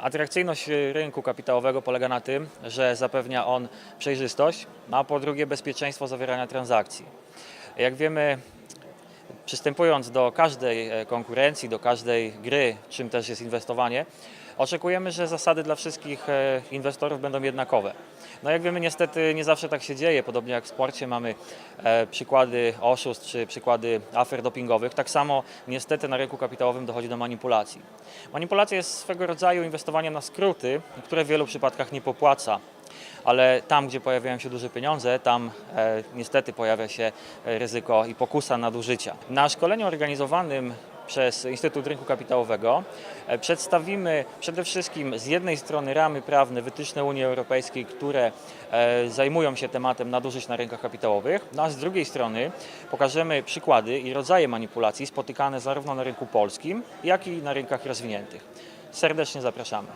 Atrakcyjność y, rynku kapitałowego polega na tym, że zapewnia on przejrzystość, a po drugie bezpieczeństwo zawierania transakcji. Jak wiemy, przystępując do każdej e, konkurencji, do każdej gry, czym też jest inwestowanie, oczekujemy, że zasady dla wszystkich e, inwestorów będą jednakowe. No jak wiemy, niestety nie zawsze tak się dzieje. Podobnie jak w sporcie mamy e, przykłady oszustw czy przykłady afer dopingowych, tak samo niestety na rynku kapitałowym dochodzi do manipulacji. Manipulacja jest swego rodzaju inwestowaniem na skróty, które w wielu przypadkach nie popłaca ale tam, gdzie pojawiają się duże pieniądze, tam e, niestety pojawia się e, ryzyko i pokusa nadużycia. Na szkoleniu organizowanym przez Instytut Rynku Kapitałowego e, przedstawimy przede wszystkim z jednej strony ramy prawne, wytyczne Unii Europejskiej, które e, zajmują się tematem nadużyć na rynkach kapitałowych, no a z drugiej strony pokażemy przykłady i rodzaje manipulacji spotykane zarówno na rynku polskim, jak i na rynkach rozwiniętych. Serdecznie zapraszamy.